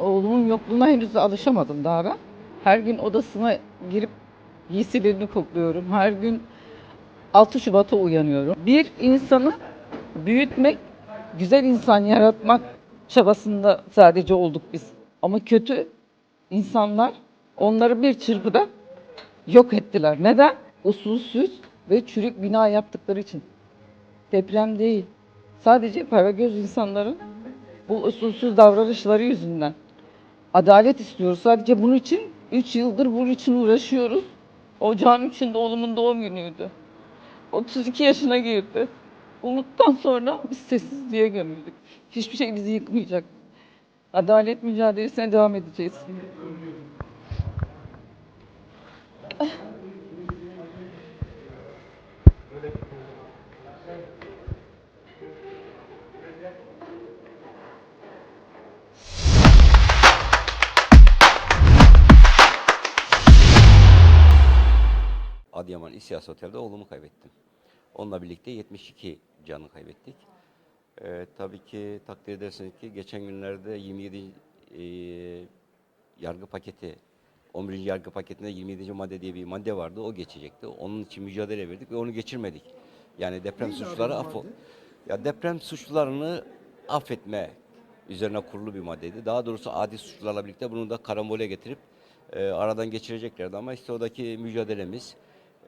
oğlumun yokluğuna henüz alışamadım daha ben. Her gün odasına girip giysilerini kokluyorum. Her gün 6 Şubat'a uyanıyorum. Bir insanı büyütmek, güzel insan yaratmak çabasında sadece olduk biz. Ama kötü insanlar onları bir çırpıda yok ettiler. Neden? Usulsüz ve çürük bina yaptıkları için. Deprem değil. Sadece para göz insanların bu usulsüz davranışları yüzünden. Adalet istiyoruz. Sadece bunun için 3 yıldır bunun için uğraşıyoruz. Ocağın içinde oğlumun doğum günüydü. 32 yaşına girdi. Umuttan sonra biz sessizliğe gömüldük. Hiçbir şey bizi yıkmayacak. Adalet mücadelesine devam edeceğiz. Adıyaman İsyas Otel'de oğlumu kaybettim. Onunla birlikte 72 canı kaybettik. Ee, tabii ki takdir edersiniz ki geçen günlerde 27 e, yargı paketi 11. yargı paketinde 27. madde diye bir madde vardı. O geçecekti. Onun için mücadele verdik ve onu geçirmedik. Yani deprem Neydi affo madde? ya deprem suçlarını affetme üzerine kurulu bir maddeydi. Daha doğrusu adi suçlarla birlikte bunu da karambole getirip e, aradan geçireceklerdi ama işte oradaki mücadelemiz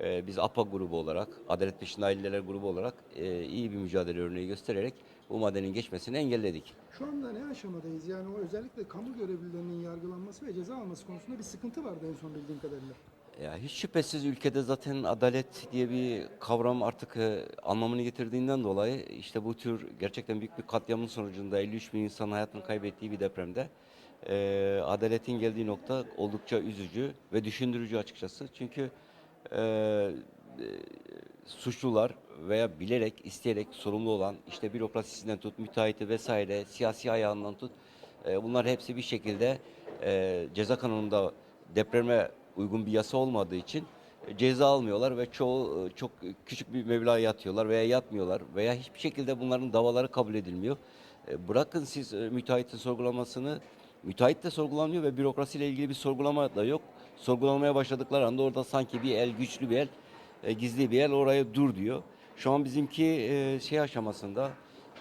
e, biz APA grubu olarak, Adalet Peşinde Aileler grubu olarak e, iyi bir mücadele örneği göstererek bu maddenin geçmesini engelledik. Şu anda ne aşamadayız? Yani o özellikle kamu görevlilerinin yargılanması ve ceza alması konusunda bir sıkıntı vardı en son bildiğim kadarıyla. Ya hiç şüphesiz ülkede zaten adalet diye bir kavram artık e, anlamını getirdiğinden dolayı işte bu tür gerçekten büyük bir katliamın sonucunda 53 bin insan hayatını kaybettiği bir depremde e, adaletin geldiği nokta oldukça üzücü ve düşündürücü açıkçası. Çünkü e, e, suçlular veya bilerek, isteyerek sorumlu olan işte bürokrasisinden tut, müteahhiti vesaire, siyasi ayağından tut e, bunlar hepsi bir şekilde e, ceza kanununda depreme uygun bir yasa olmadığı için e, ceza almıyorlar ve çoğu e, çok küçük bir meblağ yatıyorlar veya yatmıyorlar veya hiçbir şekilde bunların davaları kabul edilmiyor. E, Bırakın siz müteahhitin sorgulamasını, müteahhit de sorgulanmıyor ve bürokrasiyle ilgili bir sorgulama da yok. Sorgulamaya başladıkları anda orada sanki bir el, güçlü bir el, e, gizli bir el oraya dur diyor. Şu an bizimki e, şey aşamasında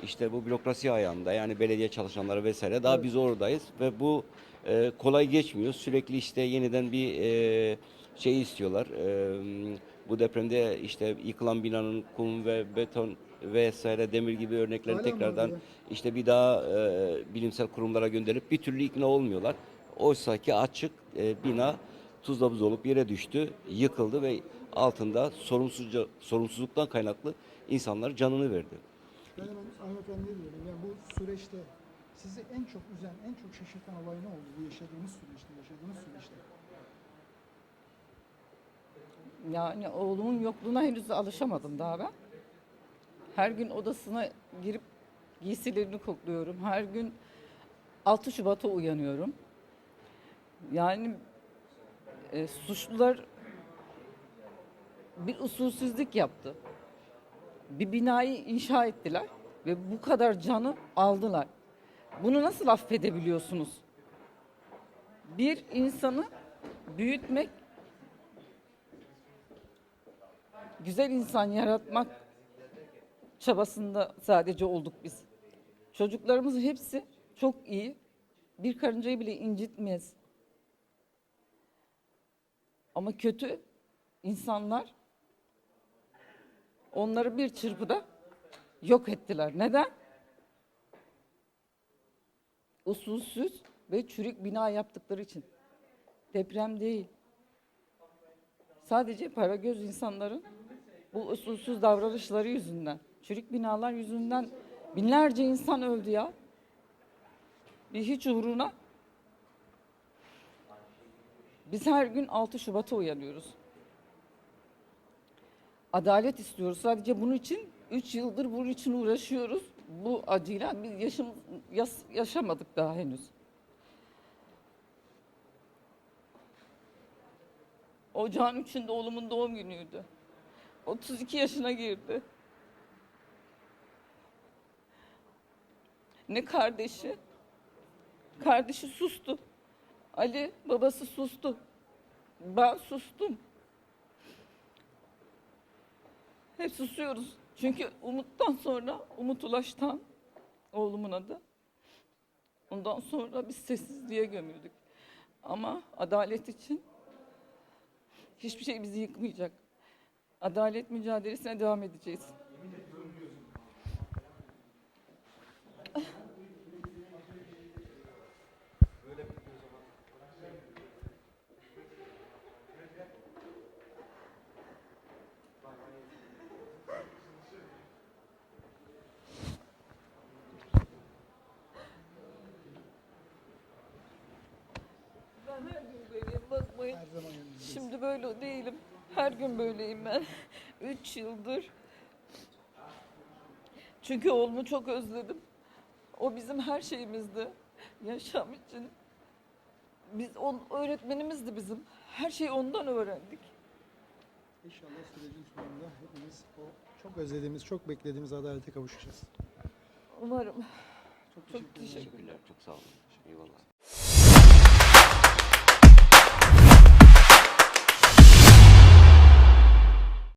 işte bu bürokrasi ayağında yani belediye çalışanları vesaire daha biz oradayız ve bu e, kolay geçmiyor. Sürekli işte yeniden bir e, şey istiyorlar. E, bu depremde işte yıkılan binanın kum ve beton vesaire demir gibi örneklerini Hala mı tekrardan oluyor? işte bir daha e, bilimsel kurumlara gönderip bir türlü ikna olmuyorlar. Oysa ki açık e, bina tuzla buz olup yere düştü, yıkıldı ve altında sorumsuzca, sorumsuzluktan kaynaklı insanlar canını verdi. Ben hemen hanımefendiye diyorum. Yani bu süreçte sizi en çok üzen, en çok şaşırtan olay ne oldu bu yaşadığınız süreçte, yaşadığınız süreçte? Yani oğlumun yokluğuna henüz alışamadım daha ben. Her gün odasına girip giysilerini kokluyorum. Her gün 6 Şubat'a uyanıyorum. Yani e, suçlular bir usulsüzlük yaptı. Bir binayı inşa ettiler ve bu kadar canı aldılar. Bunu nasıl affedebiliyorsunuz? Bir insanı büyütmek güzel insan yaratmak çabasında sadece olduk biz. Çocuklarımızın hepsi çok iyi. Bir karıncayı bile incitmez. Ama kötü insanlar onları bir çırpıda yok ettiler. Neden? Usulsüz ve çürük bina yaptıkları için. Deprem değil. Sadece para göz insanların bu usulsüz davranışları yüzünden, çürük binalar yüzünden binlerce insan öldü ya. Bir hiç uğruna biz her gün 6 Şubat'a uyanıyoruz. Adalet istiyoruz. Sadece bunun için 3 yıldır bunun için uğraşıyoruz. Bu acıyla biz yaşam, yas- yaşamadık daha henüz. Ocağın içinde oğlumun doğum günüydü. 32 yaşına girdi. Ne kardeşi, Kardeşi sustu. Ali babası sustu. Ben sustum. Hep susuyoruz. Çünkü Umut'tan sonra Umut Ulaş'tan oğlumun adı. Ondan sonra biz sessizliğe gömüldük. Ama adalet için hiçbir şey bizi yıkmayacak. Adalet mücadelesine devam edeceğiz. Her gün böyleyim bakmayın. Her zaman yanınızdayız. Şimdi böyle değilim. Her gün böyleyim ben. Üç yıldır. Çünkü oğlumu çok özledim. O bizim her şeyimizdi. Yaşam için. Biz on, öğretmenimizdi bizim. Her şeyi ondan öğrendik. İnşallah sürecin sonunda hepimiz o çok özlediğimiz, çok beklediğimiz adalete kavuşacağız. Umarım. Çok Çok teşekkür ederim. teşekkür Teşekkürler. Çok sağ olun. Eyvallah.